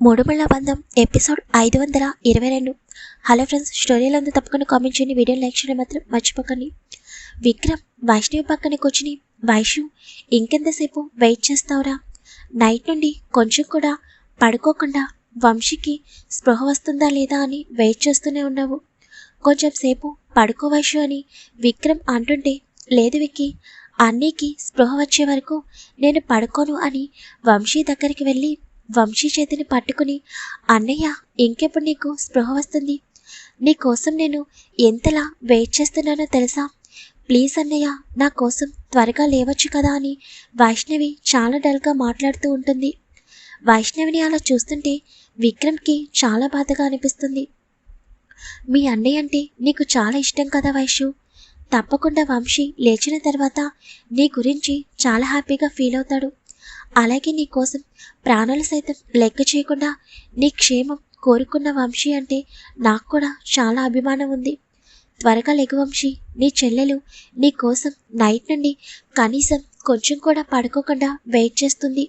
మూడుమళ్ళ బంధం ఎపిసోడ్ ఐదు వందల ఇరవై రెండు. హలో ఫ్రెండ్స్ స్టోరీలో తప్పకుండా కామెంట్ చేయండి వీడియో లైక్ చేయడం మాత్రం మర్చిపోకండి. విక్రమ్ వైష్ణవి పక్కన కూర్చుని వైషు ఇంకెంతసేపు వెయిట్ చేస్తావురా? నైట్ నుండి కొంచెం కూడా పడుకోకుండా వంశీకి స్పృహ వస్తుందా లేదా అని వెయిట్ చేస్తూనే ఉన్నావు. కొంచెం సేపు పడుకో వైషు అని విక్రమ్ అంటుంటే లేదు విక్కి అన్నీకి స్పృహ వచ్చే వరకు నేను పడుకోను అని వంశీ దగ్గరికి వెళ్ళి వంశీ చేతిని పట్టుకుని అన్నయ్య ఇంకెప్పుడు నీకు స్పృహ వస్తుంది? నీ కోసం నేను ఎంతలా వెయిట్ చేస్తున్నానో తెలుసా? ప్లీజ్ అన్నయ్య నా కోసం త్వరగా లేవచ్చు కదా అని వైష్ణవి చాలా డల్గా మాట్లాడుతూ ఉంటుంది. వైష్ణవిని అలా చూస్తుంటే విక్రమ్కి చాలా బాధగా అనిపిస్తుంది. మీ అన్నయ్య అంటే నీకు చాలా ఇష్టం కదా వైషు? తప్పకుండా వంశీ లేచిన తర్వాత నీ గురించి చాలా హ్యాపీగా ఫీల్ అవుతాడు. అలాగే నీ కోసం ప్రాణాలు సైతం లెక్క చేయకుండా నీ క్షేమం కోరుకున్న వంశీ అంటే నాకు కూడా చాలా అభిమానం ఉంది. త్వరగా లెగువంశీ నీ చెల్లెలు నీ కోసం నైట్ నుండి కనీసం కొంచెం కూడా పడుకోకుండా వెయిట్ చేస్తుంది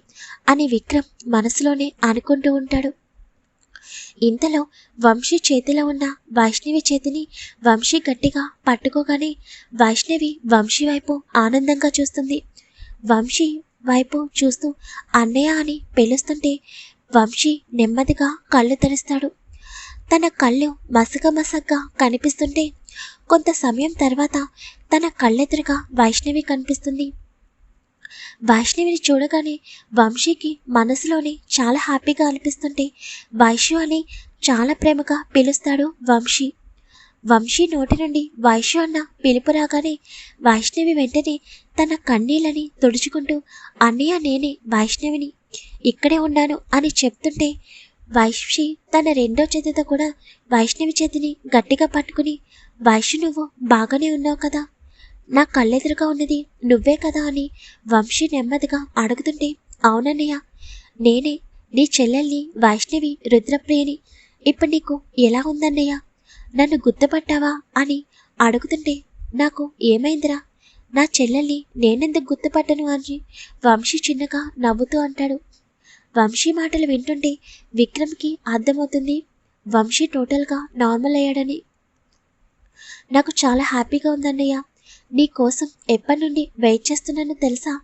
అని విక్రమ్ మనసులోనే అనుకుంటూ ఉంటాడు. ఇంతలో వంశీ చేతిలో ఉన్న వైష్ణవి చేతిని వంశీ గట్టిగా పట్టుకోగానే వైష్ణవి వంశీ వైపు ఆనందంగా చూస్తుంది. వంశీ వైపు చూస్తూ అన్నయ్య అని పిలుస్తుంటే వంశీ నెమ్మదిగా కళ్ళు తెరుస్తాడు. తన కళ్ళు మసక మసగ్గా కనిపిస్తుంటే కొంత సమయం తర్వాత తన కళ్ళెదురుగా వైష్ణవి కనిపిస్తుంది. వైష్ణవిని చూడగానే వంశీకి మనసులోనే చాలా హ్యాపీగా అనిపిస్తుంటే వైష్ణవి అని చాలా ప్రేమగా పిలుస్తాడు వంశీ. వంశీ నోటి నుండి వైశ్యు అన్న పిలుపు రాగానే వైష్ణవి వెంటనే తన కన్నీళ్ళని తుడుచుకుంటూ అన్నయ్య నేనే వైష్ణవిని. ఇక్కడే ఉన్నాను అని చెప్తుంటే వైశ్వి తన రెండో చేతితో కూడా వైష్ణవి చేతిని గట్టిగా పట్టుకుని వైష్ణు నువ్వు బాగానే ఉన్నావు కదా. నా కళ్ళెదురుగా ఉన్నది నువ్వే కదా అని వంశీ నెమ్మదిగా అడుగుతుంటే అవునన్నయ్య నేనే నీ చెల్లెల్ని వైష్ణవి రుద్రప్రియని. ఇప్పుడు నీకు ఎలా ఉందన్నయ్య? నన్ను గుర్తుపట్టావా అని అడుగుతుంటే నాకు ఏమైందిరా? నా చెల్లెల్ని నేనెందుకు గుర్తుపట్టను అని వంశీ చిన్నగా నవ్వుతూ అంటాడు. వంశీ మాటలు వింటుంటే విక్రమ్కి అర్థమవుతుంది వంశీ టోటల్గా నార్మల్ అయ్యాడని. నాకు చాలా హ్యాపీగా ఉందన్నయ్య. నీ కోసం ఎప్పటి నుండి వెయిట్ చేస్తున్నానో తెలుసా?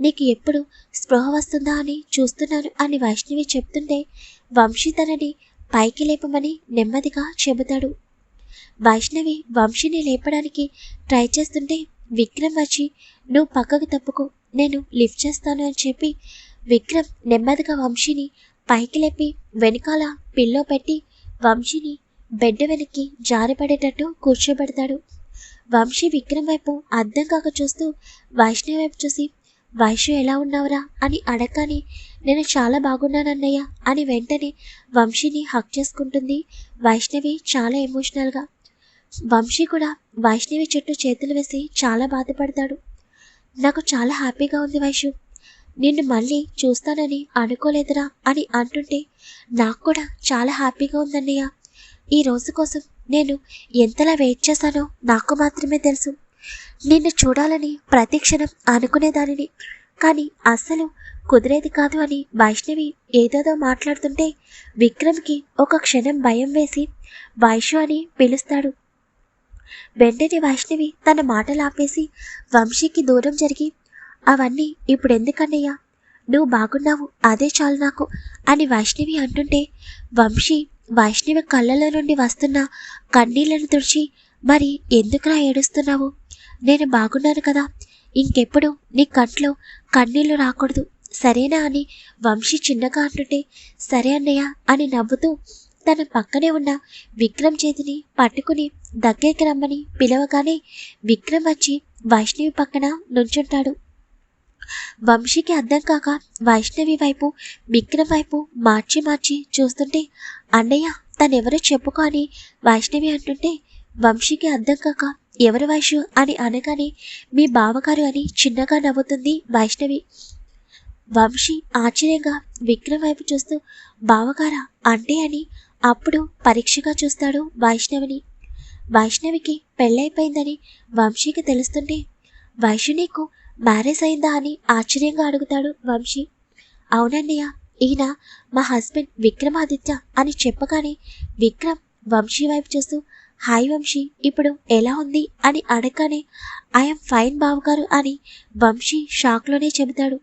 నీకు ఎప్పుడు స్పృహ వస్తుందా అని చూస్తున్నాను అని వైష్ణవి చెప్తుంటే వంశీ తనని పైకి లేపమని నెమ్మదిగా చెబుతాడు. వైష్ణవి వంశీని లేపడానికి ట్రై చేస్తుంటే విక్రమ్ వచ్చి నువ్వు పక్కకు తప్పుకో నేను లిఫ్ట్ చేస్తాను అని చెప్పి విక్రమ్ నెమ్మదిగా వంశీని పైకి లేపి వెనకాల పిల్లో పెట్టి వంశీని బెడ్ వెనక్కి జారిపడేటట్టు కూర్చోబెడతాడు. వంశీ విక్రమ్ వైపు అర్థం కాక చూస్తూ వైష్ణవి వైపు చూసి వైష్ణు ఎలా ఉన్నావురా? అని అడగని నేను చాలా బాగున్నానన్నయ్య అని వెంటనే వంశీని హక్ చేసుకుంటుంది. వైష్ణవి చాలా ఎమోషనల్గా వంశీ కూడా వైష్ణవి చుట్టూ చేతులు వేసి చాలా బాధపడతాడు. నాకు చాలా హ్యాపీగా ఉంది వైషు నిన్ను మళ్ళీ చూస్తానని అనుకోలేదురా అని అంటుంటే నాకు కూడా చాలా హ్యాపీగా ఉందన్నయ్య. ఈ రోజు కోసం నేను ఎంతలా వెయిట్ చేశానో నాకు మాత్రమే తెలుసు. నిన్ను చూడాలని ప్రతి క్షణం అనుకునేదానిని. కానీ అస్సలు కుదిరేది కాదు అని వైష్ణవి ఏదేదో మాట్లాడుతుంటే విక్రమ్కి ఒక క్షణం భయం వేసి వైషు అని పిలుస్తాడు. వెంటనే వైష్ణవి తన మాటలు ఆపేసి వంశీకి దూరం జరిగి అవన్నీ ఇప్పుడు ఎందుకన్నయ్యా నువ్వు బాగున్నావు అదే చాలు నాకు అని వైష్ణవి అంటుంటే వంశీ వైష్ణవి కళ్ళలో నుండి వస్తున్న కన్నీళ్ళను తుడిచి మరి ఎందుకురా ఏడుస్తున్నావు? నేను బాగున్నాను కదా ఇంకెప్పుడు నీ కంట్లో కన్నీళ్ళు రాకూడదు సరేనా? అని వంశీ చిన్నగా అంటుంటే సరే అన్నయ్య అని నవ్వుతూ తన పక్కనే ఉన్న విక్రమ్ చేతిని పట్టుకుని దగ్గరికి రమ్మని పిలవగానే విక్రమ్ వచ్చి వైష్ణవి పక్కన నుంచుంటాడు. వంశీకి అర్థం కాక వైష్ణవి వైపు విక్రమ్ వైపు మార్చి మార్చి చూస్తుంటే అన్నయ్య తనెవరో చెప్పుకో అని వైష్ణవి అంటుంటే వంశీకి అర్థం కాక ఎవరు వైషు? అని అనగానే మీ బావగారు అని చిన్నగా నవ్వుతుంది వైష్ణవి. వంశీ ఆశ్చర్యంగా విక్రమ్ వైపు చూస్తూ బావగారా అంటే అని అప్పుడు పరీక్షగా చూస్తాడు వైష్ణవిని. వైష్ణవికి పెళ్ళైపోయిందని వంశీకి తెలుస్తుంటే వైష్ణీకు నీకు మ్యారేజ్ అయిందా అని ఆశ్చర్యంగా అడుగుతాడు వంశీ. అవునన్నయ్య ఈయన మా హస్బెండ్ విక్రమాదిత్య అని చెప్పగానే విక్రమ్ వంశీ వైపు చూస్తూ హాయ్ వంశీ ఇప్పుడు ఎలా ఉంది? అని అడగగానే ఐఎమ్ ఫైన్ బావగారు అని వంశీ షాక్లోనే చెబుతాడు.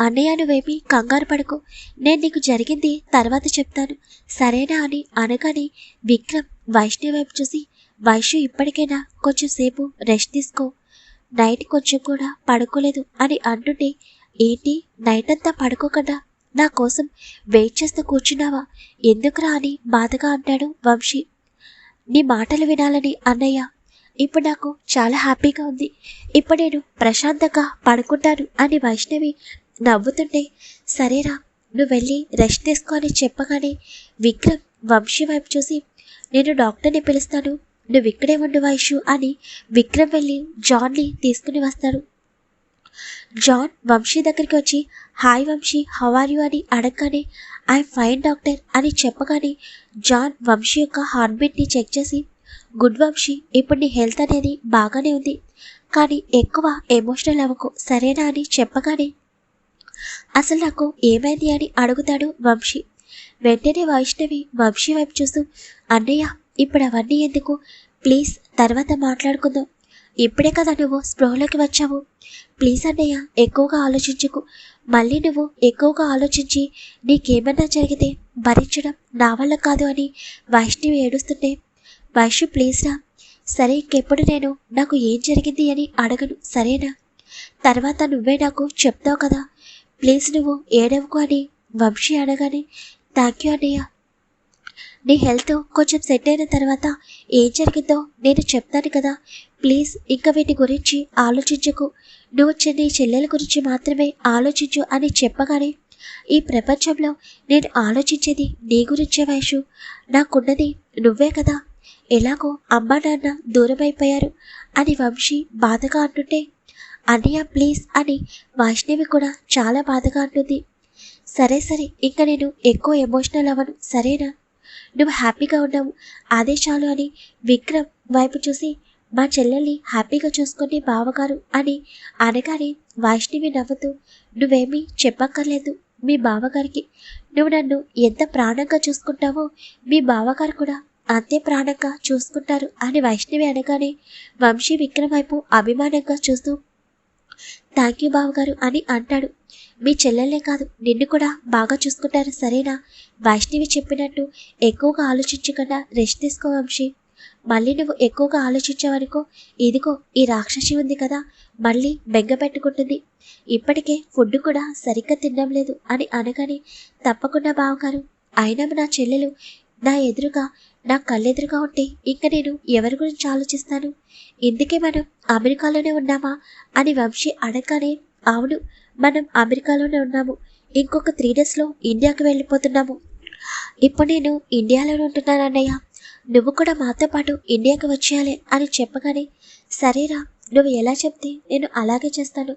అన్నయ్య నువ్వేమి కంగారు పడకు. నేను నీకు జరిగింది తర్వాత చెప్తాను. సరేనా అని అనగానే విక్రమ్ వైష్ణవి వైపు చూసి వైష్ణు ఇప్పటికైనా? కొంచెం సేపు రెస్ట్ తీసుకో. నైట్ కొంచెం కూడా పడుకోలేదు అని అంటుంటే ఏంటి? నైట్ అంతా పడుకోకుండా నా కోసం వెయిట్ చేస్తూ కూర్చున్నావా? ఎందుకురా అని బాధగా అంటాడు వంశీ. నీ మాటలు వినాలని అన్నయ్య ఇప్పుడు నాకు చాలా హ్యాపీగా ఉంది. ఇప్పుడు నేను ప్రశాంతంగా పడుకుంటాను అని వైష్ణవి నవ్వుతుంటే సరేరా నువ్వు వెళ్ళి రెస్ట్ తీసుకో అని చెప్పగానే విక్రమ్ వంశీ వైపు చూసి నేను డాక్టర్ని పిలుస్తాను నువ్వు ఇక్కడే ఉండు వైషు అని విక్రమ్ వెళ్ళి జాన్ని తీసుకుని వస్తాడు. జాన్ వంశీ దగ్గరికి వచ్చి hi Vamshi how are you అని అడగగానే ఐ ఫైన్ డాక్టర్ అని చెప్పగానే జాన్ వంశీ యొక్క హార్ట్బీట్ని చెక్ చేసి గుడ్ వంశీ ఇప్పుడు నీ హెల్త్ అనేది బాగానే ఉంది. కానీ ఎక్కువ ఎమోషనల్ అవ్వకు సరేనా అని చెప్పగానే అసలు నాకు ఏమైంది అని అడుగుతాడు వంశీ. వెంటనే వైష్ణవి వంశీ వైపు చూస్తూ అన్నయ్య ఇప్పుడు అవన్నీ ఎందుకు? ప్లీజ్ తర్వాత మాట్లాడుకుందాం. ఇప్పుడే కదా నువ్వు స్పృహలోకి వచ్చావు. ప్లీజ్ అన్నయ్య ఎక్కువగా ఆలోచించుకు. మళ్ళీ నువ్వు ఎక్కువగా ఆలోచించి నీకేమన్నా జరిగితే భరించడం నా వల్ల కాదు అని వైష్ణవి ఏడుస్తుంటే వైష్ణు ప్లీజ్ రా. సరే ఇంకెప్పుడు నేను? నాకు ఏం జరిగింది అని అడగను సరేనా? తర్వాత నువ్వే నాకు చెప్తావు కదా. ప్లీజ్ నువ్వు ఏడవకు అని వంశీ అనగానే థ్యాంక్ యూ అన్నయ్య. నీ హెల్త్ కొంచెం సెట్ అయిన తర్వాత ఏం జరిగిందో నేను చెప్తాను కదా. ప్లీజ్ ఇంకా వీటి గురించి ఆలోచించకు. నువ్వు చిన్న నీ చెల్లెల గురించి మాత్రమే ఆలోచించు అని చెప్పగానే ఈ ప్రపంచంలో నేను ఆలోచించేది నీ గురించే వయసు నాకున్నది నువ్వే కదా. ఎలాగో అమ్మా నాన్న దూరమైపోయారు అని వంశీ బాధగా అంటుంటే అన్నయ్య ప్లీజ్ అని వైష్ణవి కూడా చాలా బాధగా అంటుంది. సరే సరే ఇంకా నేను ఎక్కువ ఎమోషనల్ అవ్వను సరేనా? నువ్వు హ్యాపీగా ఉన్నావు అదే చాలు అని విక్రమ్ వైపు చూసి మా చెల్లెల్ని హ్యాపీగా చూసుకుని బావగారు అని అనగానే వైష్ణవి నవ్వుతూ నువ్వేమీ చెప్పక్కర్లేదు మీ బావగారికి. నువ్వు నన్ను ఎంత ప్రాణంగా చూసుకుంటావో మీ బావగారు కూడా అంతే ప్రాణంగా చూసుకుంటారు అని వైష్ణవి అనగానే వంశీ విక్రమ్ వైపు అభిమానంగా చూస్తూ థ్యాంక్ యూ బావగారు అని అంటాడు. మీ చెల్లెలే కాదు నిన్ను కూడా బాగా చూసుకుంటారు సరేనా? వైష్ణవి చెప్పినట్టు ఎక్కువగా ఆలోచించకుండా రెస్ట్ తీసుకో వంశీ. మళ్ళీ నువ్వు ఎక్కువగా ఆలోచించావనుకో ఇదిగో ఈ రాక్షసి ఉంది కదా మళ్ళీ బెంగ పెట్టుకుంటుంది. ఇప్పటికే ఫుడ్ కూడా సరిగ్గా తినడం లేదు అని అనగానే తప్పకుండా బావగారు అయినా నా చెల్లెలు నా ఎదురుగా నా కళ్ళెదురుగా ఉంటే ఇంక నేను ఎవరి గురించి ఆలోచిస్తాను? ఇందుకే మనం అమెరికాలోనే ఉన్నామా? అని వంశీ అడగగానే అవును మనం అమెరికాలోనే ఉన్నాము. ఇంకొక త్రీ డేస్లో ఇండియాకి వెళ్ళిపోతున్నాము. ఇప్పుడు నేను ఇండియాలోనే ఉంటున్నాను అన్నయ్య. నువ్వు కూడా మాతో పాటు ఇండియాకి వచ్చేయాలి అని చెప్పగానే సరేరా నువ్వు ఎలా చెప్తే నేను అలాగే చేస్తాను.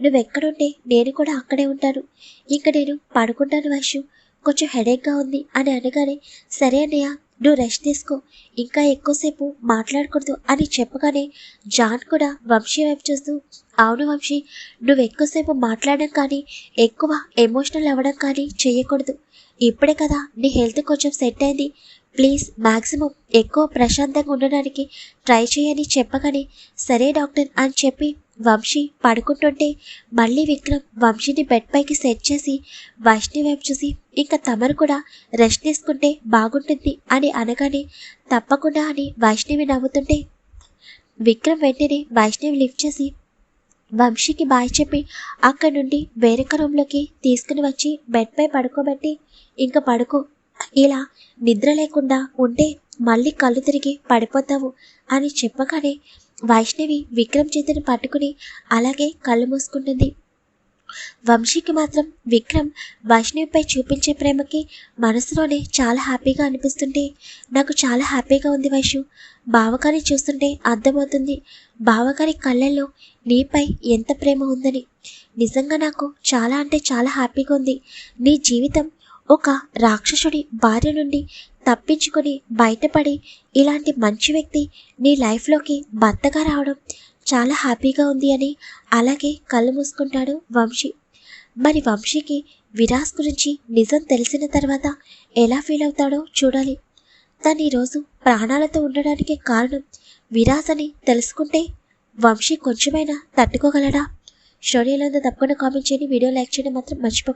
నువ్వు ఎక్కడుంటే నేను కూడా అక్కడే ఉంటాను. ఇంక నేను పడుకుంటాను వైషు కొంచెం హెడేక్గా ఉంది అని అనగానే సరే అన్నయ్య నువ్వు రెస్ట్ తీసుకో. ఇంకా ఎక్కువసేపు మాట్లాడకూడదు అని చెప్పగానే జాన్ కూడా వంశీ వైపు చూస్తూ అవును వంశీ నువ్వు ఎక్కువసేపు మాట్లాడడం కానీ ఎక్కువ ఎమోషనల్ అవ్వడం కానీ చేయకూడదు. ఇప్పుడే కదా నీ హెల్త్ కొంచెం సెట్ అయింది. ప్లీజ్ మ్యాక్సిమం ఎక్కువ ప్రశాంతంగా ఉండడానికి ట్రై చేయని చెప్పగానే సరే డాక్టర్ అని చెప్పి వంశీ పడుకుంటుంటే మళ్ళీ విక్రమ్ వంశీని బెడ్ పైకి సెట్ చేసి వైష్ణవి వైపు చూసి ఇంకా తమరు కూడా రెస్ట్ తీసుకుంటే బాగుంటుంది అని అనగానే తప్పకుండా అని వైష్ణవి నవ్వుతుంటే విక్రమ్ వెంటనే వైష్ణవి లిఫ్ట్ చేసి వంశీకి బాయ్ చెప్పి అక్కడి నుండి వేరొక రూమ్లోకి తీసుకుని వచ్చి బెడ్పై పడుకోబెట్టి ఇంకా పడుకో ఇలా నిద్ర లేకుండా ఉంటే మళ్ళీ కళ్ళు తిరిగి పడిపోతావు అని చెప్పగానే వైష్ణవి విక్రమ్ చేతిని పట్టుకుని అలాగే కళ్ళు మూసుకుంటుంది. వంశీకి మాత్రం విక్రమ్ వైష్ణవిపై చూపించే ప్రేమకి మనసులోనే చాలా హ్యాపీగా అనిపిస్తుంటే నాకు చాలా హ్యాపీగా ఉంది వైషు బావగారి చూస్తుంటే అర్థమవుతుంది బావగారి కళ్ళల్లో నీపై ఎంత ప్రేమ ఉందని. నిజంగా నాకు చాలా అంటే చాలా హ్యాపీగా ఉంది. నీ జీవితం ఒక రాక్షసుడి భార్య నుండి తప్పించుకొని బయటపడి ఇలాంటి మంచి వ్యక్తి నీ లైఫ్లోకి భర్తగా రావడం చాలా హ్యాపీగా ఉంది అని అలాగే కళ్ళు మూసుకుంటాడు వంశీ. మరి వంశీకి విరాస్ గురించి నిజం తెలిసిన తర్వాత ఎలా ఫీల్ అవుతాడో చూడాలి. తను ఈరోజు ప్రాణాలతో ఉండడానికి కారణం విరాస్ అని తెలుసుకుంటే వంశీ కొంచెమైనా తట్టుకోగలడా? స్టోరీలో తప్పకుండా కామెంట్ చేయండి. వీడియో లైక్ చేయడం మాత్రం మర్చిపోకండి.